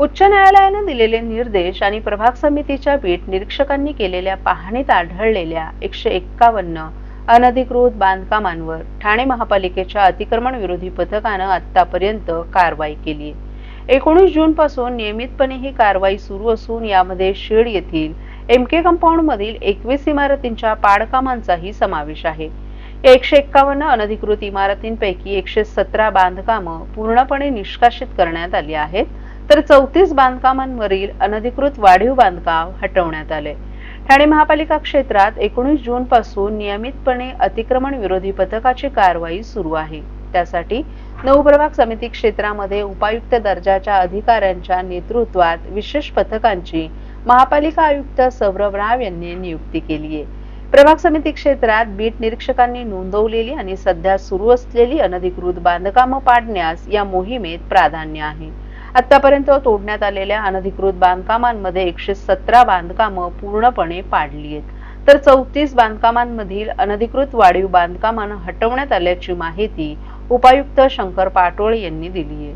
उच्च न्यायालयानं दिलेले निर्देश आणि प्रभाग समितीच्या बीट निरीक्षकांनी केलेल्या पाहणीत आढळलेल्या एकशे एक्कावन्न अनधिकृत बांधकामांवर ठाणे महापालिकेच्या अतिक्रमण विरोधी पथकानं आतापर्यंत कारवाई केली. आहे एकोणीस जून पासून नियमितपणे ही कारवाई सुरू असून यामध्ये शेड येथील एम के कंपाऊंड मधील एकवीस इमारतींच्या पाडकामांचाही समावेश आहे. एकशे एक्कावन्न अनधिकृत इमारतींपैकी एकशे सतरा बांधकामं पूर्णपणे निष्कासित करण्यात आली आहेत. तर चौतीस बांधकामांवरील अनधिकृत वाढीव बांधकाम हटवण्यात आले. ठाणे महापालिका क्षेत्रात एकोणीस जून पासून नियमितपणे अतिक्रमण विरोधी पथकाची कारवाई सुरू आहे. त्यासाठी नऊ प्रभाग समिती क्षेत्रामध्ये उपायुक्त दर्जाच्या अधिकाऱ्यांच्या नेतृत्वात विशेष पथकांची महापालिका आयुक्त सौरभ राव यांनी नियुक्ती केली आहे. प्रभाग समिती क्षेत्रात बीट निरीक्षकांनी नोंदवलेली आणि सध्या सुरू असलेली अनधिकृत बांधकामं पाडण्यास या मोहिमेत प्राधान्य आहे. आतापर्यंत तोडण्यात आलेल्या अनधिकृत बांधकामांमध्ये एकशे सतरा बांधकामं पूर्णपणे पाडली आहेत. तर चौतीस बांधकामांमधील अनधिकृत वाढीव बांधकामांना हटवण्यात आल्याची माहिती उपायुक्त शंकर पाटोळे यांनी दिली आहे.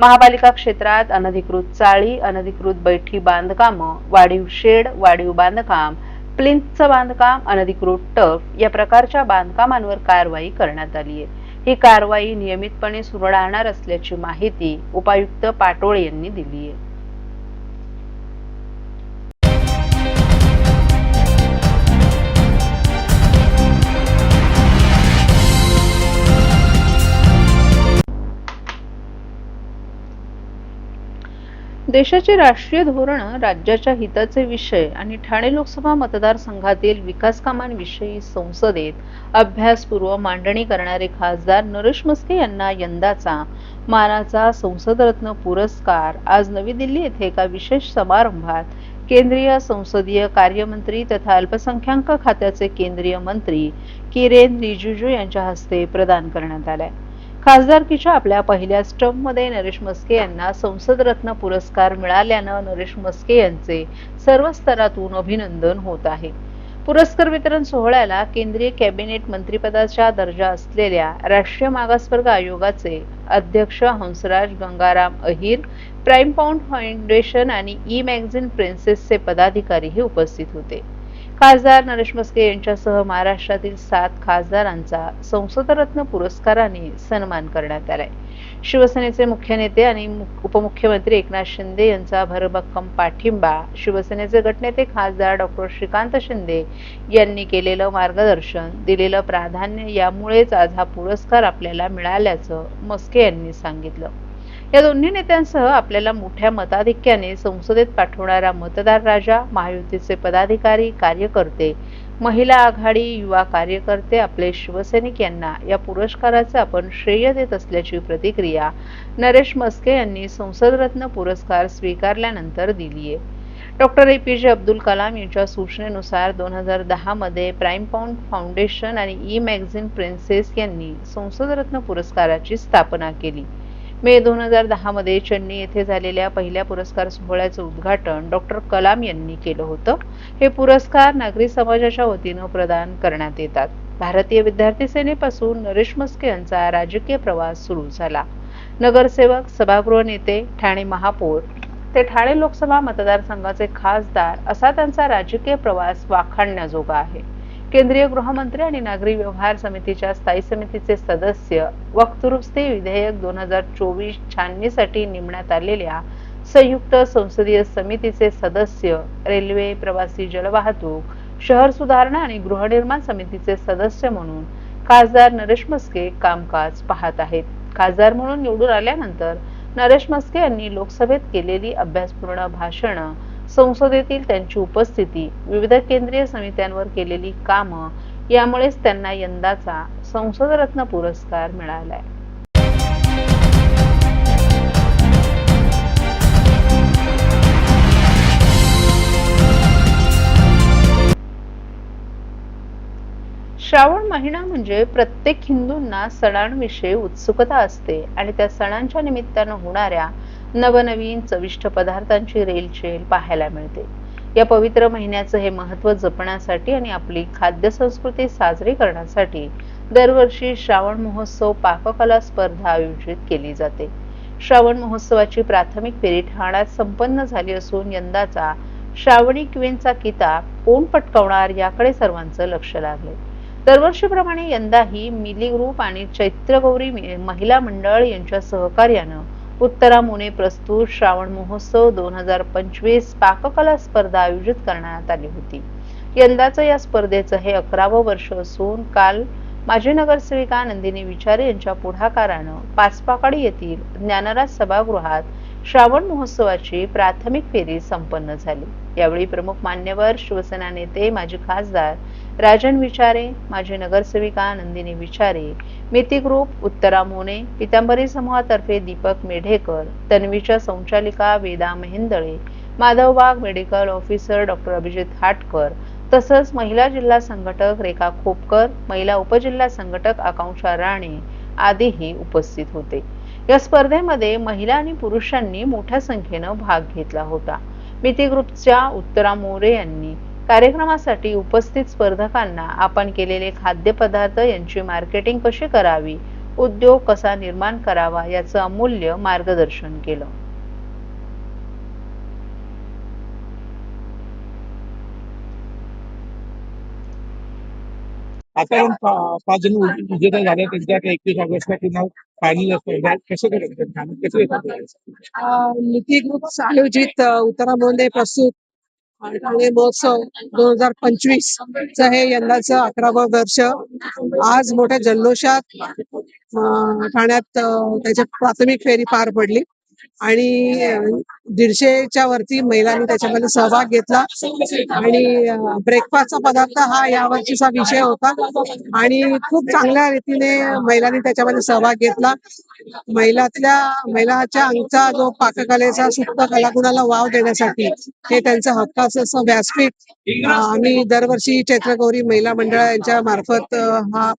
महापालिका क्षेत्रात अनधिकृत चाळी अनधिकृत बैठी बांधकामं वाढीव शेड वाढीव बांधकाम प्लिंथचं बांधकाम अनधिकृत टफ या प्रकारच्या बांधकामांवर कारवाई करण्यात आली आहे. ही कारवाई नियमितपणे सुरू राहणार असल्याची माहिती उपायुक्त पाटोळे यांनी दिली आहे देशाची राष्ट्रीय धोरणं राज्याच्या हिताचे विषय आणि ठाणे लोकसभा मतदारसंघातील विकास कामांविषयी संसदेत अभ्यासपूर्व मांडणी करणारे खासदार नरेश मस्के यांना यंदाचा मानाचा संसदरत्न पुरस्कार आज नवी दिल्ली येथे एका विशेष समारंभात केंद्रीय संसदीय कार्यमंत्री तथा अल्पसंख्याक खात्याचे केंद्रीय मंत्री किरेन रिजिजू यांच्या हस्ते प्रदान करण्यात आलाय. खासदारकीच्या आपल्या पहिल्या स्टंपमध्ये नरेश मस्के यांना संसद रत्न पुरस्कार मिळाल्यानं नरेश मस्के यांचे सर्व स्तरातून अभिनंदन होत आहे. पुरस्कार वितरण सोहळ्याला केंद्रीय कॅबिनेट मंत्रीपदाचा दर्जा असलेल्या राष्ट्रीय मागासवर्ग आयोगाचे अध्यक्ष Hansraj Gangaram Ahir Prime Point Foundation आणि ई मॅगझिन प्रिन्सेसचे पदाधिकारीही उपस्थित होते. खासदार नरेश मस्के यांच्यासह महाराष्ट्रातील सात खासदारांचा संसदरत्न पुरस्काराने सन्मान करण्यात आलाय. शिवसेनेचे मुख्य नेते आणि उपमुख्यमंत्री एकनाथ शिंदे यांचा भरभक्कम पाठिंबा शिवसेनेचे गटनेते खासदार डॉक्टर श्रीकांत शिंदे यांनी केलेलं मार्गदर्शन दिलेलं प्राधान्य यामुळेच आज हा पुरस्कार आपल्याला मिळाल्याचं मस्के यांनी सांगितलं. या दोन्ही नेत्यांसह आपल्याला मोठ्या मताधिक्याने संसदेत पाठवणारा मतदार राजा महायुतीचे पदाधिकारी कार्यकर्ते महिला आघाडी युवा कार्यकर्ते आपले शिवसैनिक यांना या पुरस्काराचं आपण श्रेय देत असल्याची प्रतिक्रिया नरेश मस्के यांनी संसदरत्न पुरस्कार स्वीकारल्यानंतर दिली आहे डॉक्टर ए पी जे अब्दुल कलाम यांच्या सूचनेनुसार दोन हजार दहामध्ये प्राईम पाऊंड फाउंडेशन आणि ई मॅगझिन प्रिन्सेस यांनी संसदरत्न पुरस्काराची स्थापना केली. मे दोन हजार दहामध्ये चेन्नई येथे झालेल्या पहिल्या पुरस्कार सोहळ्याचं उद्घाटन डॉक्टर कलाम यांनी केलं होतं. हे पुरस्कार नागरी समाजाच्या वतीनं प्रदान करण्यात येतात. भारतीय विद्यार्थी सेनेपासून नरेश मस्के यांचा राजकीय प्रवास सुरू झाला. नगरसेवक सभागृह नेते ठाणे महापौर ते ठाणे लोकसभा मतदारसंघाचे खासदार असा त्यांचा राजकीय प्रवास वाखाणण्याजोगा आहे. केंद्रीय गृहमंत्री आणि नागरी व्यवहार समितीच्या स्थायी समितीचे सदस्य वक्तुरुस्ती विधेयक दोन हजार चोवीस छाननीसाठी नेमण्यात आलेल्या संयुक्त संसदीय समितीचे सदस्य रेल्वे प्रवासी जलवाहतूक शहर सुधारणा आणि गृहनिर्माण समितीचे सदस्य म्हणून खासदार नरेश मस्के कामकाज पाहत आहेत. खासदार म्हणून निवडून आल्यानंतर नरेश मस्के यांनी लोकसभेत केलेली अभ्यासपूर्ण भाषणं संसदेतील त्यांची उपस्थिती विविध केंद्रीय समित्यांवर केलेली कामं यामुळेच त्यांना यंदाचा संसदरत्न पुरस्कार मिळालाय. श्रावण महिना म्हणजे प्रत्येक हिंदूंना सणांविषयी उत्सुकता असते आणि त्या सणांच्या निमित्तानं होणाऱ्या नवनवीन चविष्ट पदार्थांची रेलचेल पाहायला मिळते. या पवित्र महिन्याचं हे महत्त्व जपण्यासाठी आणि आपली खाद्य संस्कृती साजरी करण्यासाठी दरवर्षी श्रावण महोत्सव पाककला स्पर्धा आयोजित केली जाते. श्रावण महोत्सवाची प्राथमिक फेरी ठाण्यात संपन्न झाली असून यंदाचा श्रावणी क्वीनचा किताब कोण पटकावणार याकडे सर्वांचं लक्ष लागले. दरवर्षीप्रमाणे यंदाही मिली ग्रुप आणि चैत्रगौरी महिला मंडळ यांच्या सहकार्यानं उत्तरामुने प्रस्तुत श्रावण महोत्सव दोन हजार पंचवीस पाककला स्पर्धा आयोजित करण्यात आली होती. यंदाचं या स्पर्धेचं हे अकरावं वर्ष असून काल माजी नगरसेविका नंदिनी विचारे यांच्या पुढाकारानं पाचपाकाडी येथील ज्ञानराज सभागृहात श्रावण महोत्सवाची प्राथमिक फेरी संपन्न झाली. यावेळी प्रमुख मान्यवर शिवसेना नेते माजी खासदार राजन विचारे माजी नगरसेविका नंदिनी विचारे मिती ग्रुप उत्तरा मोने पितांबरी समूहातर्फे दीपक मेढेकर तन्वीच्या संचालिका Veda Mehendale Madhavbaug medical officer doctor Abhijit Hatkar तसंच महिला जिल्हा संघटक रेखा खोपकर महिला उपजिल्हा संघटक आकांक्षा राणे आदीही उपस्थित होते. या स्पर्धेमध्ये महिला आणि पुरुषांनी मोठ्या संख्येनं भाग घेतला होता. मिती ग्रुपच्या उत्तरा मोरे यांनी कार्यक्रमासाठी उपस्थित स्पर्धकांना आपण केलेले खाद्यपदार्थ यांची मार्केटिंग कशी करावी उद्योग कसा निर्माण करावा याचं अमूल्य मार्गदर्शन केलं. आता पण पाच जण विजेता झाले त्यांच्या एकवीस ऑगस्टला पुन्हा फायनल स्पर्धा कसं करायचं कसं येतात नीती ग्रुप आयोजित अ, उत्तरा मोंदे प्रस्तुत. ठाणे महोत्सव दोन हजार पंचवीस च हे यंदाचं अकरावं वर्ष. आज मोठ्या जल्लोषात ठाण्यात त्याच्या प्राथमिक फेरी पार पडली. आणि दीडशेच्या वरती महिलांनी त्याच्यामध्ये सहभाग घेतला. आणि ब्रेकफास्टचा पदार्थ हा यावर्षीचा विषय होता. आणि खूप चांगल्या रीतीने महिलांनी त्याच्यामध्ये सहभाग घेतला. महिलातल्या महिलाच्या अंगचा जो पाककलेचा सुप्त कलागुणाला वाव देण्यासाठी हे त्यांचं हक्काचं असं व्यासपीठ आम्ही दरवर्षी चैत्रगौरी महिला मंडळ यांच्या मार्फत हा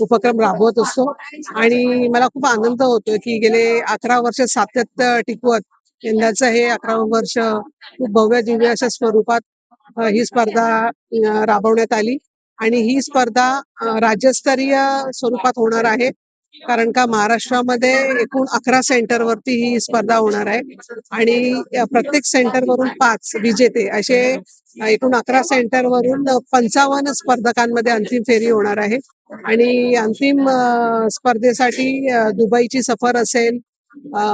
उपक्रम राबवत असतो. आणि मला खूप आनंद होतो की गेले अकरा वर्ष सातत्य टिकवत यंदाचं हे अकरावं वर्ष खूप भव्य दिव्य अशा स्वरूपात ही स्पर्धा राबवण्यात आली. आणि ही स्पर्धा राज्यस्तरीय स्वरूपात होणार आहे. कारण का महाराष्ट्रामध्ये एकूण अकरा सेंटरवरती ही स्पर्धा होणार आहे. आणि प्रत्येक सेंटरवरून पाच विजेते असे एकूण अकरा सेंटरवरून पंचावन्न स्पर्धकांमध्ये अंतिम फेरी होणार आहे. आणि अंतिम स्पर्धेसाठी दुबईची सफर असेल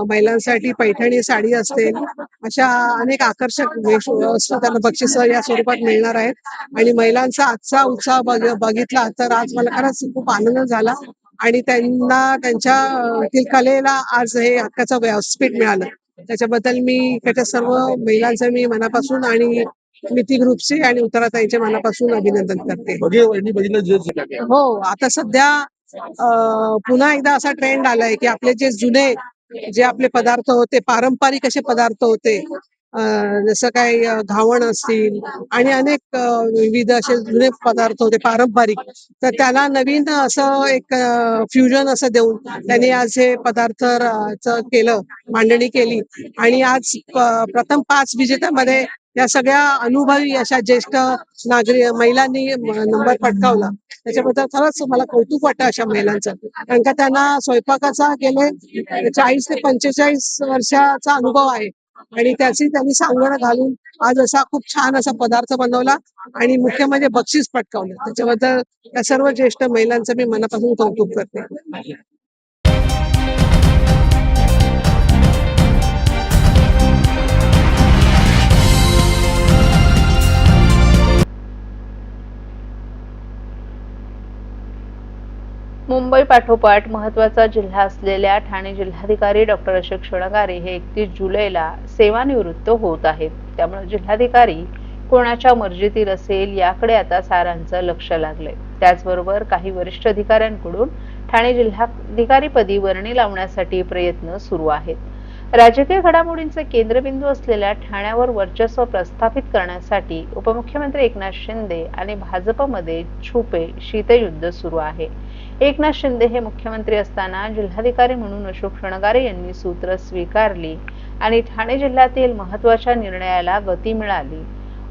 महिलांसाठी पैठणी साडी असेल अशा अनेक आकर्षक वस्तू त्यांना बक्षिस या स्वरूपात मिळणार आहेत. आणि महिलांचा आजचा उत्साह बघ- बघितला तर आज मला खरंच खूप आनंद झाला. आणि त्यांना त्यांच्या कलेला आज हे हक्काचं व्यासपीठ मिळालं. त्याच्याबद्दल मी इकडच्या सर्व महिलांचं मी मनापासून आणि मिती ग्रुपचे आणि उत्तराताईचे मनापासून अभिनंदन करते. हो आता सध्या पुन्हा एकदा असा ट्रेंड आलाय की आपले जे जुने जे आपले पदार्थ होते पारंपरिक असे पदार्थ होते जसं काय घावण असतील आणि अनेक विविध असे जुने पदार्थ होते पारंपरिक. तर त्याला नवीन असं एक फ्युजन असं देऊन त्यांनी आज हे पदार्थ च केलं मांडणी केली. आणि आज प्रथम पाच विजेत्यामध्ये या सगळ्या अनुभवी अशा ज्येष्ठ नागरिक महिलांनी नंबर पटकावला. त्याच्याबद्दल खरंच मला कौतुक वाटतं अशा महिलांचं. कारण का त्यांना स्वयंपाकाचा गेले चाळीस ते पंचेचाळीस वर्षाचा अनुभव आहे. आणि त्याची त्यांनी सांगणं घालून आज असा खूप छान असा पदार्थ बनवला आणि मुख्य म्हणजे बक्षीस पटकावलं. त्याच्याबद्दल या सर्व ज्येष्ठ महिलांचं मी मनापासून कौतुक करते. मुंबई पाठोपाठ महत्त्वाचा जिल्हा असलेल्या ठाणे जिल्हाधिकारी डॉक्टर अशोक शणगारे हे एकतीस जुलैला सेवानिवृत्त होत आहेत. त्यामुळे जिल्हाधिकारी कोणाच्या मर्जीतील असेल याकडे आता सारांचं लक्ष लागलंय. त्याचबरोबर काही वरिष्ठ अधिकाऱ्यांकडून ठाणे जिल्हाधिकारीपदी वर्णी लावण्यासाठी प्रयत्न सुरू आहेत. राजकीय घडामोडींचे केंद्रबिंदू असलेल्या ठाण्यावर वर्चस्व प्रस्थापित करण्यासाठी उपमुख्यमंत्री एकनाथ शिंदे आणि भाजपमध्ये छुपे शीतयुद्ध सुरू आहे. एकनाथ शिंदे हे मुख्यमंत्री असताना जिल्हाधिकारी म्हणून अशोक शणगारे यांनी सूत्र स्वीकारली आणि ठाणे जिल्ह्यातील महत्त्वाच्या निर्णयाला गती मिळाली.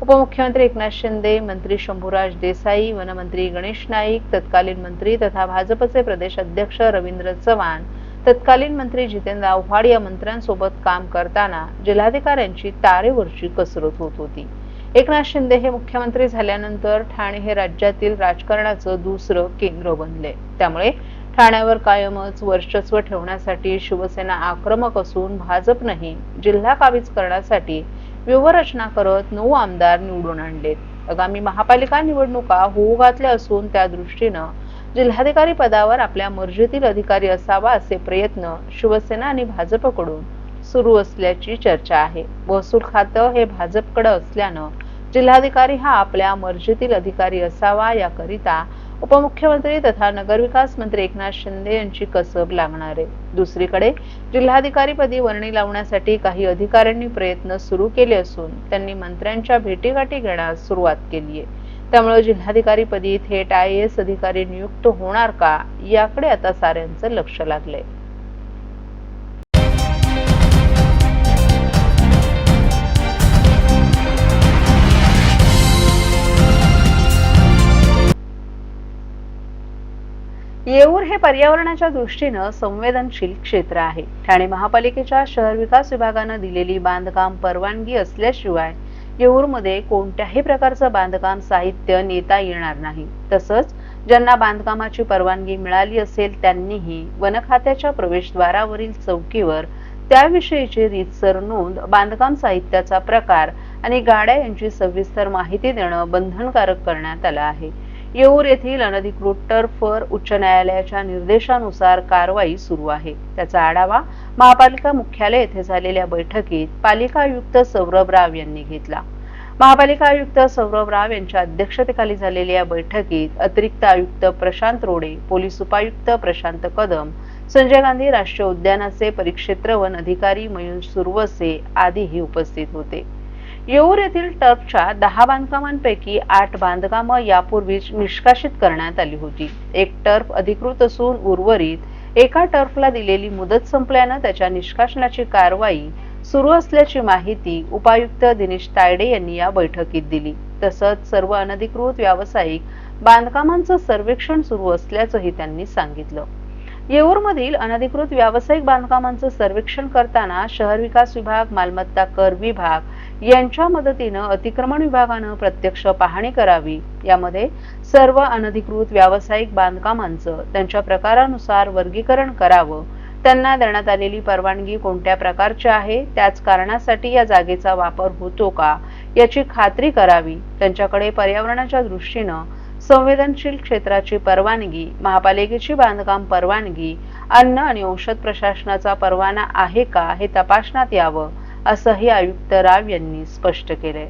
उपमुख्यमंत्री एकनाथ शिंदे मंत्री शंभूराज देसाई वनमंत्री गणेश नाईक तत्कालीन मंत्री तथा भाजपचे प्रदेश अध्यक्ष रवींद्र चव्हाण तत्कालीन मंत्री जितेंद्र आव्हाड या मंत्र्यांसोबत काम करताना जिल्हाधिकाऱ्यांची तारेवरची कसरत होत होती. एकनाथ शिंदे हे मुख्यमंत्री झाल्यानंतर ठाणे हे राज्यातील राजकारणाचं दुसरं केंद्र बनले. त्यामुळे ठाण्यावर कायमच वर्चस्व ठेवण्यासाठी शिवसेना आक्रमक असून भाजपनंही जिल्हा काबीज करण्यासाठी व्यूहरचना करत नऊ आमदार निवडून आणलेत. आगामी महापालिका निवडणुका होऊ घातल्या असून त्या दृष्टीनं जिल्हाधिकारी पदावर आपल्या मर्जीतील अधिकारी असावा असे प्रयत्न शिवसेना आणि भाजपकडून सुरू असल्याची चर्चा आहे. महसूल खातं हे भाजपकडे असल्यानं जिल्हाधिकारी हा आपल्या मर्जीतील अधिकारी असावा याकरिता उपमुख्यमंत्री तथा नगरविकास मंत्री एकनाथ शिंदे यांची कसब लागणार आहे. दुसरीकडे जिल्हाधिकारीपदी वर्णी लावण्यासाठी काही अधिकाऱ्यांनी प्रयत्न सुरू केले असून त्यांनी मंत्र्यांच्या भेटीगाठी घेण्यास सुरुवात केली आहे. त्यामुळे जिल्हाधिकारीपदी थेट आय एस अधिकारी नियुक्त होणार का याकडे आता साऱ्यांचं लक्ष लागलंय. येऊर हे पर्यावरणाच्या दृष्टीनं संवेदनशील क्षेत्र आहे. ठाणे महापालिकेच्या शहर विकास विभागानं दिलेली बांधकाम परवानगी असल्याशिवाय येऊरमध्ये कोणत्याही प्रकारचं बांधकाम साहित्य नेता येणार नाही. तसंच ज्यांना बांधकामाची परवानगी मिळाली असेल त्यांनीही वन खात्याच्या प्रवेशद्वारावरील चौकीवर त्याविषयीची रीतसर नोंद बांधकाम साहित्याचा प्रकार आणि गाड्या यांची सविस्तर माहिती देणं बंधनकारक करण्यात आलं आहे. येऊर येथील अनधिकृत टर्फवर उच्च न्यायालयाच्या निर्देशानुसार कारवाई सुरू आहे. त्याचा आढावा महापालिका मुख्यालय येथे झालेल्या बैठकीत पालिका आयुक्त सौरभ राव यांनी घेतला. महापालिका आयुक्त सौरभ राव यांच्या अध्यक्षतेखाली झालेल्या या बैठकीत अतिरिक्त आयुक्त प्रशांत रोडे पोलीस उपायुक्त प्रशांत कदम संजय गांधी राष्ट्रीय उद्यानाचे परिक्षेत्र वन अधिकारी मयूर सुरवसे आदीही उपस्थित होते. येऊर येथील टर्फच्या दहा बांधकामांपैकी आठ बांधकामं यापूर्वीच निष्कासित करण्यात आली होती. एक टर्फ अधिकृत असून उर्वरित एका टर्फला दिलेली मुदत संपल्यानं त्याच्या निष्कासनाची कारवाई सुरू असल्याची माहिती उपायुक्त दिनेश तायडे यांनी या बैठकीत दिली. तसंच सर्व अनधिकृत व्यावसायिक बांधकामांचं सर्वेक्षण सुरू असल्याचंही त्यांनी सांगितलं. येऊरमधील अनधिकृत व्यावसायिक बांधकामांचं सर्वेक्षण करताना शहर विकास विभाग मालमत्ता कर विभाग यांच्या मदतीनं अतिक्रमण विभागानं प्रत्यक्ष पाहणी करावी. यामध्ये सर्व अनधिकृत व्यावसायिक बांधकामांचं त्यांच्या प्रकारानुसार वर्गीकरण करावं. त्यांना देण्यात आलेली परवानगी कोणत्या प्रकारची आहे? त्याच कारणासाठी या जागेचा वापर होतो का? याची खात्री करावी. त्यांच्याकडे पर्यावरणाच्या दृष्टीनं संवेदनशील क्षेत्राची परवानगी महापालिकेची बांधकाम परवानगी अन्न आणि औषध प्रशासनाचा परवाना आहे का हे तपासण्यात यावं. असंही आयुक्त राव यांनी स्पष्ट केलंय.